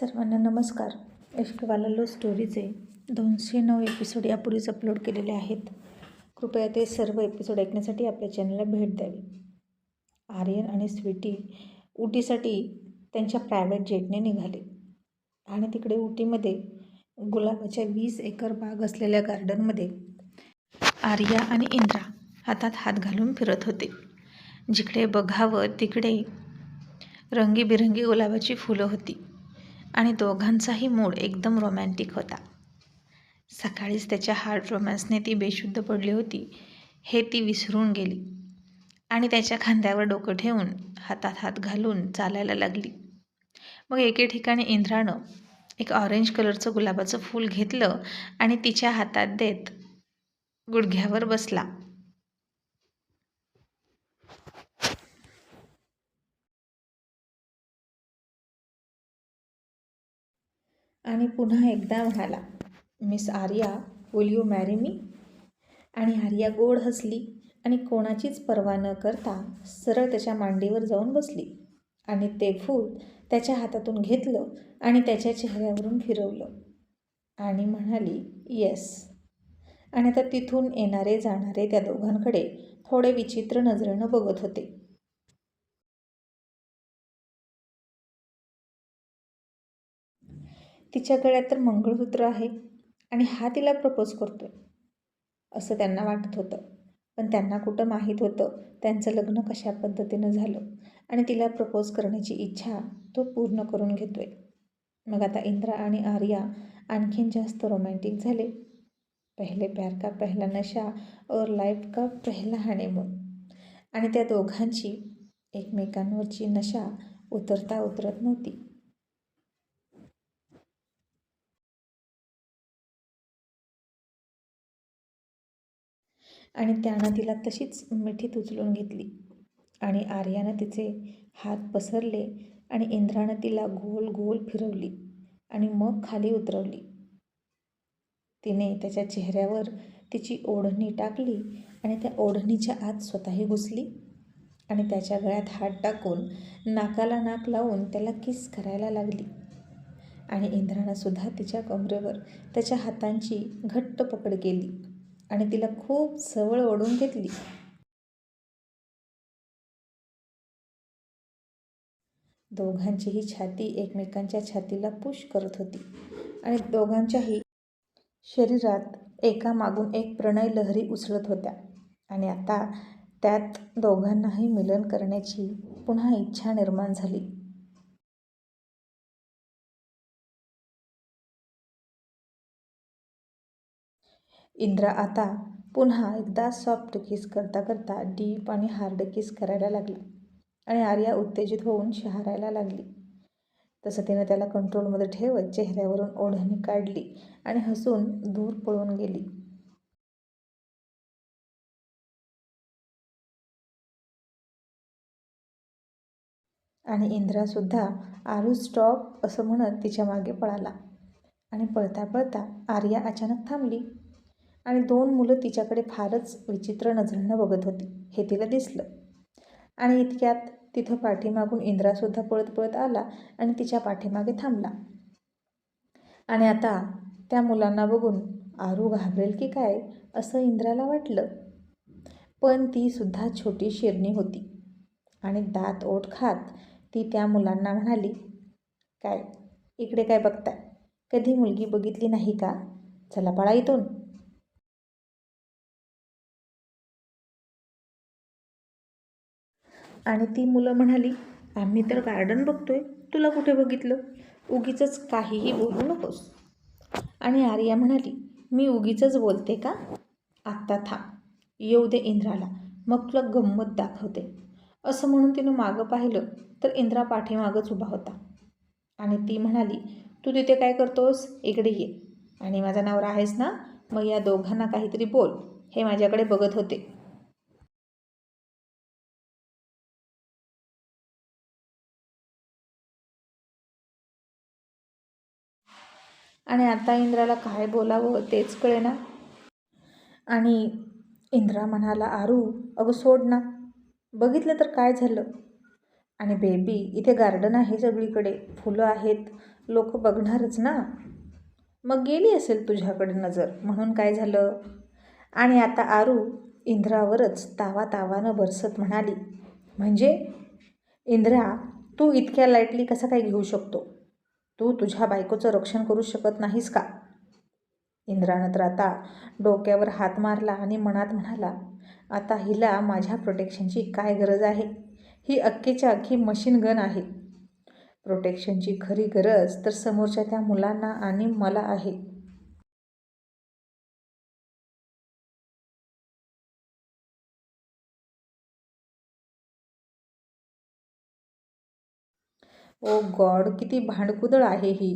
सर्वांना नमस्कार. इश्कवाला लो स्टोरीचे दोनशे नऊ एपिसोड यापूर्वीच अपलोड केलेले आहेत. कृपया ते सर्व एपिसोड ऐकण्यासाठी आपल्या चॅनलला भेट द्यावी. आर्यन आणि स्वीटी उटीसाठी त्यांच्या प्रायव्हेट जेटने निघाले. आणि तिकडे उटीमध्ये गुलाबाच्या वीस एकर बाग असलेल्या गार्डनमध्ये आर्या आणि इंद्रा हातात हात घालून फिरत होते. जिकडे बघावं तिकडे रंगीबिरंगी गुलाबाची फुलं होती. आणि दोघांचाही मूड एकदम रोमॅन्टिक होता. सकाळीच त्याच्या हार्ट रोमॅन्सने ती बेशुद्ध पडली होती हे ती विसरून गेली. आणि त्याच्या खांद्यावर डोकं ठेवून हातात हात घालून चालायला लागली. मग एके ठिकाणी इंद्रानं एक ऑरेंज कलरचं गुलाबाचं फूल घेतलं आणि तिच्या हातात देत गुडघ्यावर बसला. आणि पुन्हा एकदा म्हणाला miss Arya will you marry मी आणि आर्या गोड हसली आणि कोणाचीच पर्वा न करता सरळ त्याच्या मांडीवर जाऊन बसली आणि ते फूल त्याच्या हातातून घेतलं आणि त्याच्या चेहऱ्यावरून फिरवलं आणि म्हणाली येस आणि आता तिथून येणारे जाणारे त्या दोघांकडे थोडे विचित्र नजरेनं बघत होते. तिच्या गळ्यात तर मंगळसूत्र आहे आणि हा तिला प्रपोज करतोय असं त्यांना वाटत होतं. पण त्यांना कुठं माहीत होतं त्यांचं लग्न कशा पद्धतीनं झालं आणि तिला प्रपोज करण्याची इच्छा तो पूर्ण करून घेतोय. मग आता इंद्रा आणि आर्या आणखीन जास्त रोमॅन्टिक झाले. पहिले प्यार का पहिला नशा और लाईफ का पहिला हनीमून आणि त्या दोघांची एकमेकांवरची नशा उतरता उतरत नव्हती. आणि त्यानं तिला तशीच मिठीत उचलून घेतली. आणि आर्यानं तिचे हात पसरले आणि इंद्रानं तिला गोल गोल फिरवली आणि मग खाली उतरवली. तिने त्याच्या चेहऱ्यावर तिची ओढणी टाकली आणि त्या ओढणीच्या आत स्वतःही घुसली आणि त्याच्या गळ्यात हात टाकून नाकाला नाक लावून त्याला किस करायला लागली. आणि इंद्रानं सुद्धा तिच्या कमरेवर त्याच्या हातांची घट्ट पकड केली. आणि तिला खूप जवळ ओढून घेतली. दोघांचीही छाती एकमेकांच्या छातीला पुश करत होती. आणि दोघांच्याही शरीरात एकामागून एक प्रणय लहरी उचलत होत्या. आणि आता त्यात दोघांनाही मिलन करण्याची पुन्हा इच्छा निर्माण झाली. इंद्रा आता पुन्हा एकदा सॉफ्ट किस करता करता डीप आणि हार्ड किस करायला लागला आणि आर्या उत्तेजित होऊन शहारायला लागली. तसं तिनं त्याला कंट्रोलमध्ये ठेवत चेहऱ्यावरून ओढणी काढली आणि हसून दूर पळून गेली. आणि इंद्रासुद्धा आरू स्टॉप असं म्हणत तिच्यामागे पळाला. आणि पळता पळता आर्या अचानक थांबली. आणि दोन मुलं तिच्याकडे फारच विचित्र नजरेनं बघत होती. हे तिला दिसलं. आणि इतक्यात तिथं पाठीमागून इंद्रासुद्धा पळत पळत आला आणि तिच्या पाठीमागे थांबला. आणि आता त्या मुलांना बघून आरू घाबरेल की काय असं इंद्राला वाटलं. पण ती सुद्धा छोटी शिरणी होती. आणि दात ओठ खात ती त्या मुलांना म्हणाली काय? इकडे काय बघताय? कधी मुलगी बघितली नाही का? चला पळा इथून. आणि ती मुलं म्हणाली आम्ही तर गार्डन बघतोय. तुला कुठे बघितलं? उगीच काहीही बोलू नकोस. आणि आर्या म्हणाली मी उगीच बोलते का? आत्ता थांब. येऊ दे इंद्राला. मग तुला गंमत दाखवते. असं म्हणून तिनं मागं पाहिलं तर इंद्रा पाठीमागंच उभा होता. आणि ती म्हणाली तू तिथे काय करतोस? इकडे ये. आणि माझा नवरा आहेस ना? मग या दोघांना काहीतरी बोल. हे माझ्याकडे बघत होते. आणि आता इंद्राला काय बोलावं तेच कळेना. आणि इंद्रा म्हणाला आरू अगं सोड ना. बघितलं तर काय झालं? आणि बेबी इथे गार्डन आहे सगळीकडे. फुलं आहेत. लोक बघणारच ना. मग गेली असेल तुझ्याकडे नजर. म्हणून काय झालं? आणि आता आरू इंद्रावरच तावा तावानं बरसत म्हणाली म्हणजे? इंद्रा तू इतक्या लाईटली कसा काय घेऊ शकतो? तू तुझ्या बायकोचं रक्षण करू शकत नाहीस का? इंद्रानं तर आता डोक्यावर हात मारला आणि मनात म्हणाला आता हिला माझ्या प्रोटेक्शनची काय गरज आहे? ही अख्खीच्या अख्खी मशीन गन आहे. प्रोटेक्शनची खरी गरज तर समोरच्या त्या मुलांना आणि मला आहे. ओ गॉड किती भांडकुदळ आहे ही.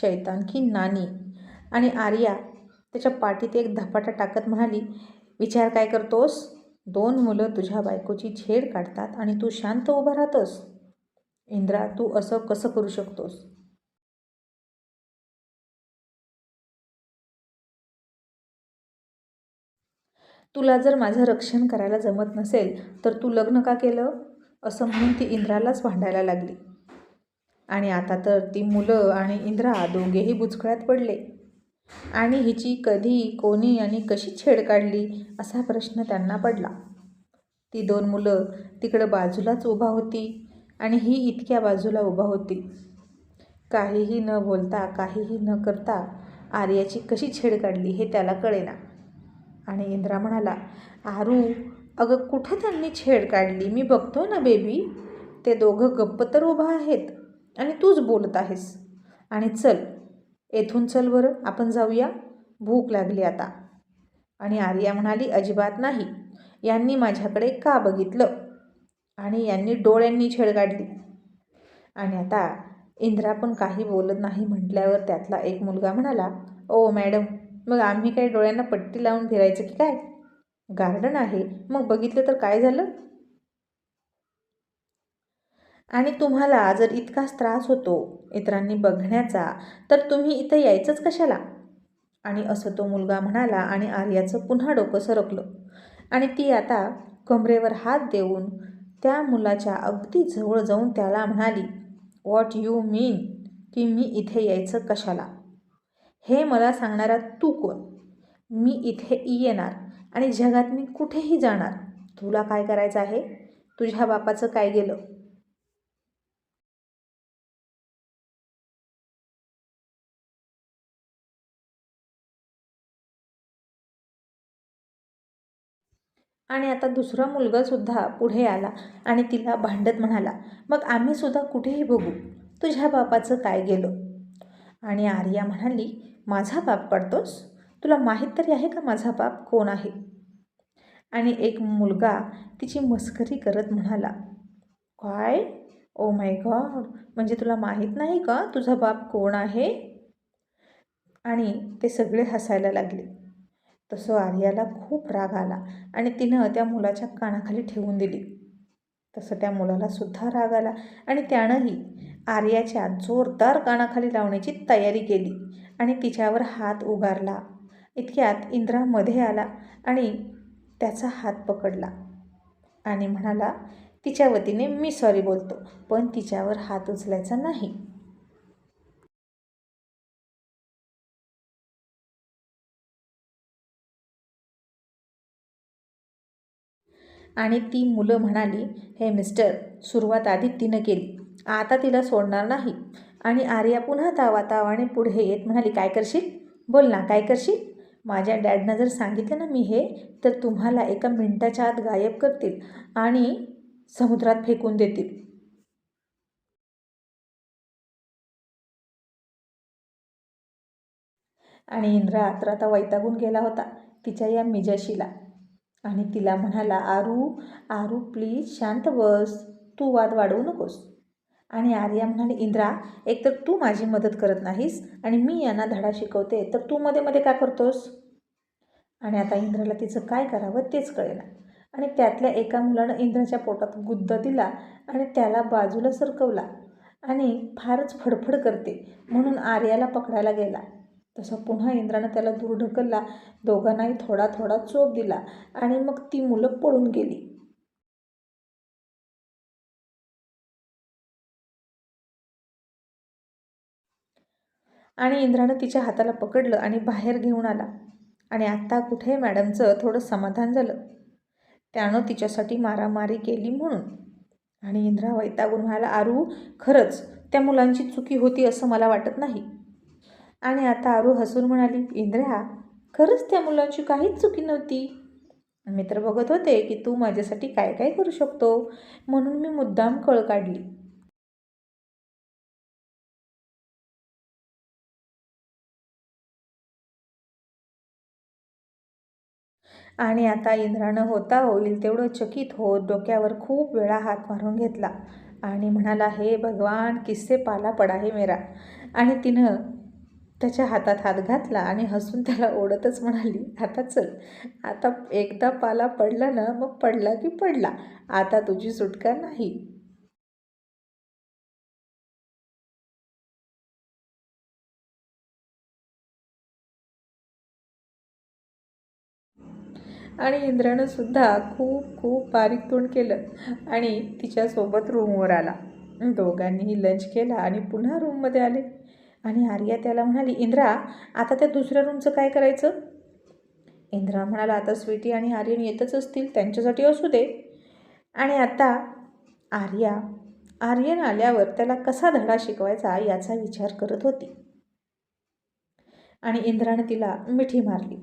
शैतान की नानी आणि आर्या त्याच्या पाठीत एक धपाटा टाकत म्हणाली विचार काय करतोस? दोन मुलं तुझ्या बायकोची छेड काढतात आणि तू शांत उभा राहतोस. इंद्रा तू असं कसं करू शकतोस? तुला जर माझं रक्षण करायला जमत नसेल तर तू लग्न का केलं? असं म्हणून ती इंद्रालाच भांडायला लागली. आणि आता तर ती मुलं आणि इंद्रा दोघेही बुचकळ्यात पडले. आणि हिची कधी कोणी आणि कशी छेड काढली असा प्रश्न त्यांना पडला. ती दोन मुलं तिकडं बाजूलाच उभा होती आणि ही इतक्या बाजूला उभा होती. काहीही न बोलता काहीही न करता आर्याची कशी छेड काढली हे त्याला कळेना. आणि इंद्रा म्हणाला आरू अगं कुठं त्यांनी छेड काढली? मी बघतो ना बेबी. ते दोघं गप्प तर उभा आहेत. आणि तूच बोलत आहेस. आणि चल येथून चल बरं आपण जाऊया. भूक लागली आता. आणि आर्या म्हणाली अजिबात नाही. यांनी माझ्याकडे का बघितलं? आणि यांनी डोळ्यांनी छेड काढली. आणि आता इंद्रा पण काही बोलत नाही म्हटल्यावर त्यातला एक मुलगा म्हणाला ओ मॅडम मग आम्ही काही डोळ्यांना पट्टी लावून फिरायचं की काय? गार्डन आहे. मग बघितलं तर काय झालं? आणि तुम्हाला जर इतकाच त्रास होतो इतरांनी बघण्याचा तर तुम्ही इथं यायचंच कशाला? आणि असं तो मुलगा म्हणाला आणि आर्याचं पुन्हा डोकं सरकलं. आणि ती आता कमरेवर हात देऊन त्या मुलाच्या अगदी जवळ जाऊन त्याला म्हणाली वॉट यू मीन की मी इथे यायचं कशाला? हे मला सांगणारा तू कोण? मी इथे येणार आणि जगात मी कुठेही जाणार. तुला काय करायचं आहे? तुझ्या बापाचं काय गेलं? आणि आता दुसरा मुलगासुद्धा पुढे आला आणि तिला भांडत म्हणाला मग आम्हीसुद्धा कुठेही बघू तुझ्या बापाचं काय गेलं? आणि आर्या म्हणाली माझा बाप पडतोस? तुला माहीत तरी आहे का माझा बाप कोण आहे? आणि एक मुलगा तिची मस्करी करत म्हणाला काय? ओ माय गॉड म्हणजे तुला माहीत नाही का तुझा बाप कोण आहे? आणि ते सगळे हसायला लागले. तसं आर्याला खूप राग आला आणि तिनं त्या मुलाच्या कानाखाली ठेवून दिली. तसं त्या मुलाला सुद्धा राग आला आणि त्यानंही आर्याच्या जोरदार कानाखाली लावण्याची तयारी केली आणि तिच्यावर हात उगारला. इतक्यात इंद्रा मध्ये आला आणि त्याचा हात पकडला आणि म्हणाला तिच्या वतीने मी सॉरी बोलतो पण तिच्यावर हात उचलायचा नाही. आणि ती मुलं म्हणाली हे मिस्टर सुरुवात आधी तिनं केली. आता तिला सोडणार नाही. आणि आर्या पुन्हा तावा तावाने पुढे येत म्हणाली काय करशील? बोल ना काय करशील? माझ्या डॅडनं जर सांगितलं ना मी हे तर तुम्हाला एका मिनटाच्या आत गायब करतील आणि समुद्रात फेकून देतील. आणि इंद्रा आत्र आता वैतागून गेला होता तिच्या या मिजाशीला. आणि तिला म्हणाला आरू आरू प्लीज शांत बस. तू वाद वाढवू नकोस. आणि आर्या म्हणाली इंद्रा एकतर तू माझी मदत करत नाहीस आणि मी यांना धडा शिकवते तर तू मध्ये मध्ये का करतोस? आणि आता इंद्राला तिचं काय करावं तेच कळेना. आणि त्यातल्या एका मुलानं इंद्राच्या पोटात गुद्द दिला आणि त्याला बाजूला सरकवला आणि फारच फडफड करते म्हणून आर्याला पकडायला गेला. तसं पुन्हा इंद्रानं त्याला दूर ढकलला. दोघांनाही थोडा थोडा चोप दिला आणि मग ती मुलं पळून गेली. आणि इंद्रानं तिच्या हाताला पकडलं आणि बाहेर घेऊन आला. आणि आत्ता कुठे मॅडमचं? थोडं समाधान झालं. त्यानं तिच्यासाठी मारामारी केली म्हणून. आणि इंद्रा वैतागून म्हणाला आरू खरंच त्या मुलांची चुकी होती असं मला वाटत नाही. आणि आता आरू हसून म्हणाली इंद्रा खरंच त्या मुलांची काहीच चुकी नव्हती. मित्र बघत होते की तू माझ्यासाठी काय काय करू शकतो म्हणून मी मुद्दाम कळ काढली. आणि आता इंद्रानं होता होईल तेवढं चकित होत डोक्यावर खूप वेळा हात मारून घेतला. आणि म्हणाला हे भगवान किस्से पाला पडा हे मेरा. आणि तिनं त्याच्या हातात हात घातला आणि हसून त्याला ओढतच म्हणाली आता चल. आता एकदा पाला पडला ना मग पडला की पडला. आता तुझी सुटका नाही. आणि इंद्रानं सुद्धा खूप खूप बारीक तोंड केलं आणि तिच्यासोबत रूमवर आला. दोघांनीही लंच केला आणि पुन्हा रूममध्ये आले. आणि आर्या त्याला म्हणाली इंद्रा आता त्या दुसऱ्या रूमचं काय करायचं? इंद्रा म्हणाला आता स्वीटी आणि आर्यन येतच असतील त्यांच्यासाठी असू दे. आणि आता आर्या आर्यन आल्यावर त्याला कसा धडा शिकवायचा याचा विचार करत होती. आणि इंद्रानं तिला मिठी मारली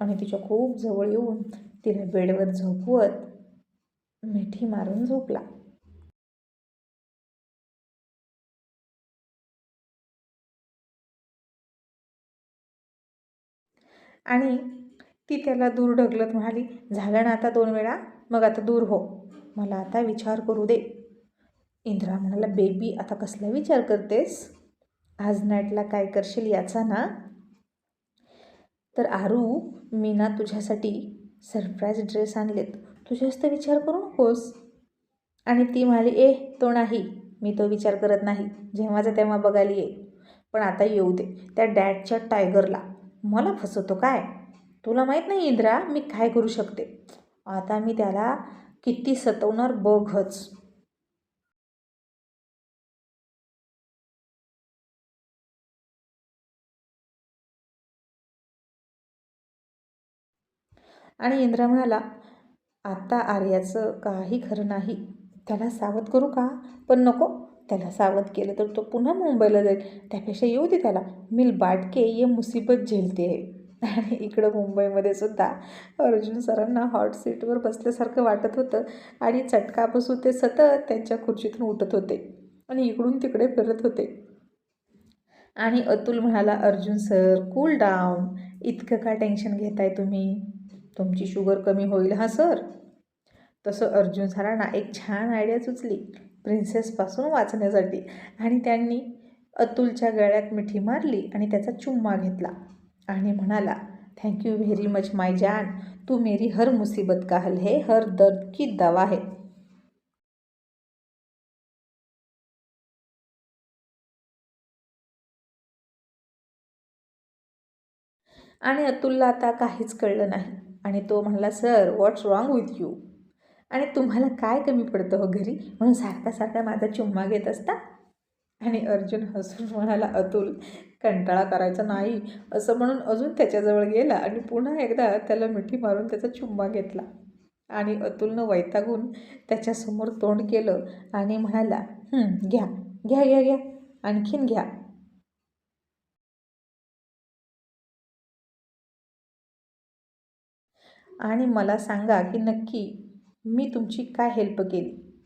आणि तिच्या खूप जवळ येऊन तिला बेडवर झोपवत मिठी मारून झोपला. आणि ती त्याला दूर ढकलत म्हणाली झालं ना आता दोन वेळा? मग आता दूर हो. मला आता विचार करू दे. इंद्रा म्हणाला बेबी आता कसला विचार करतेस? आज नाईटला काय करशील याचा ना? तर आरू मी ना तुझ्यासाठी सरप्राईज ड्रेस आणलेत. तू जास्त विचार करू नकोस. आणि ती म्हणाली ए तो नाही. मी तो विचार करत नाही. जेव्हाचा तेव्हा बघायला ये. पण आता येऊ दे. त्या डॅडच्या टायगरला. मला फसवतो काय? तुला माहीत नाही इंद्रा मी काय करू शकते? आता मी त्याला किती सतवणार बघच. आणि इंद्रा म्हणाला आता आर्याचं काही खरं नाही. त्याला सावध करू का? पण नको. त्याला सावध केलं तर तो पुन्हा मुंबईला जाईल. त्यापेक्षा येऊ दे त्याला. मिल बाटके ये मुसीबत झेलते. आहे आणि इकडं मुंबईमध्ये सुद्धा अर्जुन सरांना हॉट सीटवर बसल्यासारखं वाटत होतं आणि चटका बसू ते सतत त्यांच्या खुर्चीतून उठत होते आणि इकडून तिकडे फिरत होते. आणि अतुल म्हणाला अर्जुन सर कूल डाऊन इतकं का टेन्शन घेताय तुम्ही? तुमची शुगर कमी होईल हा सर? तसं अर्जुन सरांना एक छान आयडिया सुचली. प्रिन्सेसपासून वाचण्यासाठी. आणि त्यांनी अतुलच्या गळ्यात मिठी मारली आणि त्याचा चुम्मा घेतला. आणि म्हणाला thank you very much my जान तू मेरी हर मुसीबत का हल है? हर दर्द की दवा है. आणि अतुलला आता काहीच कळलं नाही. आणि तो म्हणला sir what's wrong with you आणि तुम्हाला काय कमी पडतं हो घरी? म्हणून सारखा सारखा माझा चुम्मा घेत असता. आणि अर्जुन हसून म्हणाला अतुल कंटाळा करायचा नाही. असं म्हणून अजून त्याच्याजवळ गेला आणि पुन्हा एकदा त्याला मिठी मारून त्याचा चुम्मा घेतला. आणि अतुलनं वैतागून त्याच्यासमोर तोंड केलं आणि म्हणाला घ्या घ्या घ्या घ्या आणखीन घ्या. आणि मला सांगा की नक्की मी तुमची काय हेल्प केली?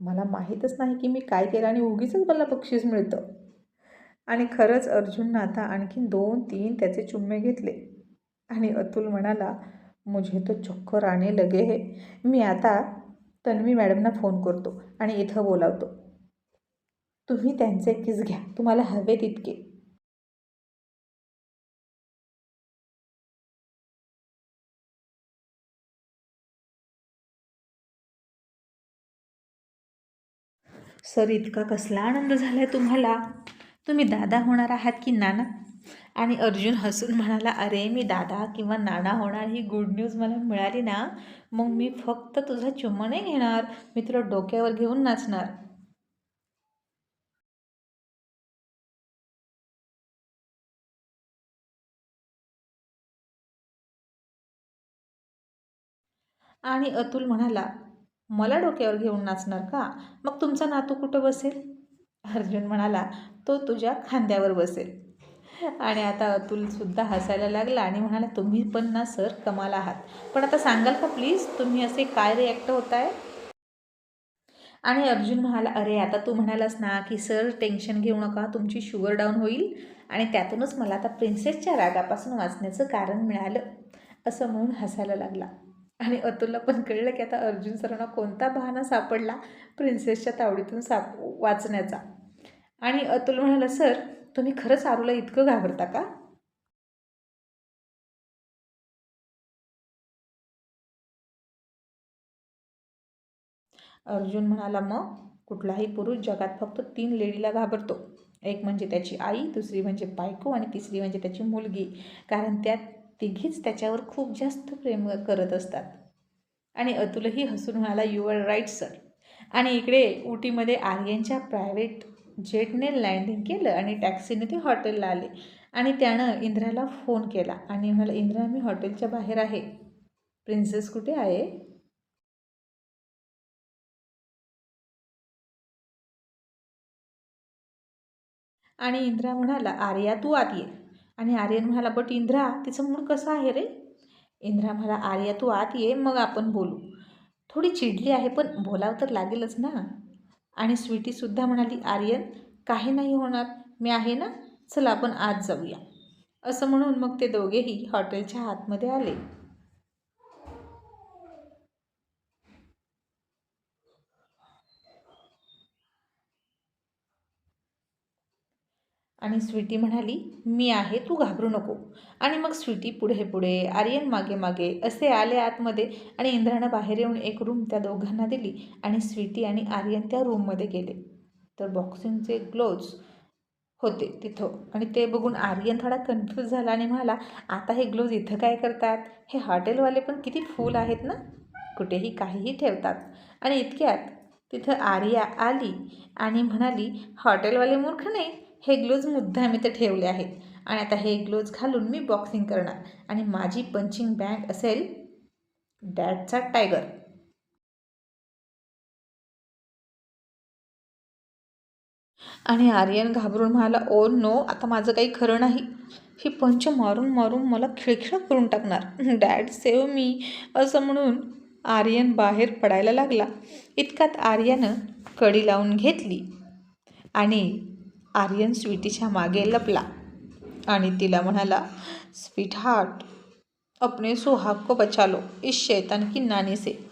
मला माहीतच नाही की मी काय केलं आणि उगीच मला बक्षीस मिळतं. आणि खरंच अर्जुननं आता आणखीन दोन तीन त्याचे चुम्मे घेतले. आणि अतुल म्हणाला मुझे तो चक्कर आणे लगे हे. मी आता तन्वी मॅडमना फोन करतो आणि इथं बोलावतो. तुम्ही त्यांचे किस घ्या. तुम्हाला हवे तितके सर इतका कसला आनंद झाला आहे तुम्हाला? तुम्ही दादा होणार आहात की नाना? आणि अर्जुन हसून म्हणाला अरे मी दादा किंवा नाना होणार ही गुड न्यूज मला मिळाली ना मग मी फक्त तुझा चुम्मा घेणार मी तुला डोक्यावर घेऊन नाचणार. आणि अतुल म्हणाला मला डोक्यावर घेऊन नाचणार का? मग तुमचा नातू कुठं बसेल? अर्जुन म्हणाला तो तुझ्या खांद्यावर बसेल. आणि आता अतुलसुद्धा हसायला लागला आणि म्हणाला तुम्ही पण ना सर कमाल आहात. पण आता सांगाल का प्लीज तुम्ही असे काय रिॲक्ट होत आहे आणि अर्जुन म्हणाला अरे आता तू म्हणालास ना की सर टेन्शन घेऊ नका. तुमची शुगर डाऊन होईल आणि त्यातूनच मला आता प्रिन्सेसच्या रागापासून वाचण्याचं कारण मिळालं. असं म्हणून हसायला लागला. आणि अतुलला पण कळलं की आता अर्जुन सरांना कोणता बहाणा सापडला प्रिन्सेसच्या तावडीतून साप वाचण्याचा. आणि अतुल म्हणाला सर तुम्ही खरंच आरूला इतकं घाबरता का? अर्जुन म्हणाला मग कुठलाही पुरुष जगात फक्त तीन लेडीला घाबरतो. एक म्हणजे त्याची आई दुसरी म्हणजे बायको आणि तिसरी म्हणजे त्याची मुलगी. कारण त्यात तिघीच त्याच्यावर खूप जास्त प्रेम करत असतात. आणि अतुलही हसून म्हणाला यू आर राईट सर आणि इकडे उटीमध्ये आर्यनच्या प्रायव्हेट जेटने लँडिंग केलं आणि टॅक्सीने ते हॉटेलला आले. आणि त्यानं इंद्राला फोन केला आणि म्हणाला इंद्रा मी हॉटेलच्या बाहेर आहे. प्रिन्सेस कुठे आहे? आणि इंद्रा म्हणाला आर्या तू आत ये. आणि आर्यन म्हणाला बट इंद्रा तिचं मूड कसं आहे रे? इंद्रा म्हणाला आर्या तू आत ये मग आपण बोलू. थोडी चिडली आहे पण बोलावं तर लागेलच ना. आणि स्वीटीसुद्धा म्हणाली आर्यन काही नाही होणार मी आहे ना? चला आपण आत जाऊया. असं म्हणून मग ते दोघेही हॉटेलच्या आतमध्ये आले. आणि स्वीटी म्हणाली मी आहे तू घाबरू नको. आणि मग स्वीटी पुढे पुढे आर्यन मागे मागे असे आले आतमध्ये आणि इंद्रानं बाहेर येऊन एक रूम त्या दोघांना दिली आणि स्वीटी आणि आर्यन त्या रूममध्ये गेले. तर बॉक्सिंगचे ग्लोव्ज होते तिथं आणि ते बघून आर्यन थोडा कन्फ्यूज झाला आणि म्हणाला आता हे ग्लोव्ज इथं काय करतात? हे हॉटेलवाले पण किती फूल आहेत ना? कुठेही काहीही ठेवतात. आणि इतक्यात तिथं आर्या आली आणि म्हणाली हॉटेलवाले मूर्ख नाही हे ग्लोव्ज मी ते ठेवले आहेत. आणि आता हे ग्लोव्ज घालून मी बॉक्सिंग करणार. आणि माझी पंचिंग बॅग असेल डॅडचा टायगर. आणि आर्यन घाबरून म्हणाला ओ नो आता माझं काही खरं नाही. ही पंच मारून मारून मला खिळखिळ करून टाकणार. डॅड सेव मी असं म्हणून आर्यन बाहेर पडायला लागला. इतकात आर्यानं कडी लावून घेतली. आणि आर्यन स्वीटीच्या मागे लपला आणि तिला म्हणाला स्वीट हार्ट अपने सुहाग को बचा लो इस शैतान की नानी से.